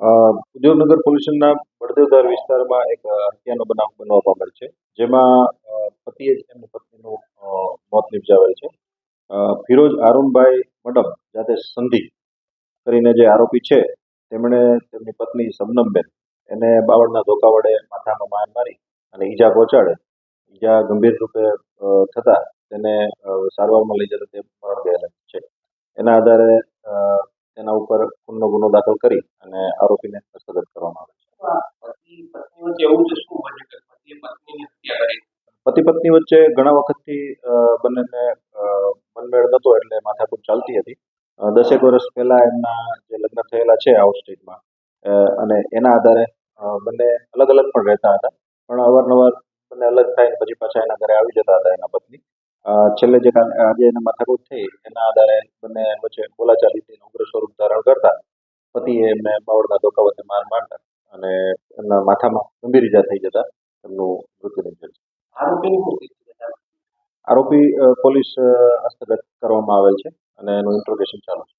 ઉદ્યોગનગર પોલ્યુશનના બળદેવધાર વિસ્તારમાં એક હત્યાનો બનાવ બનવા પામેલ છે, જેમાં પતિએ જ એમની પત્નીનું મોત નિપજાવેલ છે. ફિરોજ અરુણભાઈ મડમ, જાતે સંધિ કરીને જે આરોપી છે, તેમણે તેમની પત્ની સબનમબેન એને બાવળના ધોકા વડે માથામાં માર મારી અને ઈજા પહોંચાડે. ઈજા ગંભીર રૂપે થતા તેને સારવારમાં લઈ જતા તે મરણ ગયેલા છે. એના આધારે તેના ઉપર ખૂનનો ગુનો દાખલ કરી અને આરોપીને હસ્તગત કરવામાં આવે છે. પતિ પત્ની વચ્ચે ઘણા વખતથી બંનેને મનમેળ નહોતો એટલે માથાકૂટ ચાલતી હતી. દસેક વર્ષ પહેલા એમના જે લગ્ન થયેલા છે આઉટ સ્ટેટમાં અને એના આધારે બંને અલગ અલગ પણ રહેતા હતા. પણ અવારનવાર બંને અલગ થાય પછી પાછા એના ઘરે આવી જતા હતા એના પત્ની. છેલ્લે જે આજે એને માથાકૂટ થઈ એના આધારે બંને વચ્ચે બોલાચાલી થઈને ઉગ્ર સ્વરૂપ ધારણ કરતા પતિએ એમને બાવળના ધોકા વચ્ચે માર મારતા અને એમના માથામાં ગંભીર ઈજા થઈ જતા એમનું મૃત્યુ છે. આરોપી પોલીસ હસ્તગત કરવામાં આવેલ છે અને એનું ઇન્ટ્રોગેશન ચાલુ છે.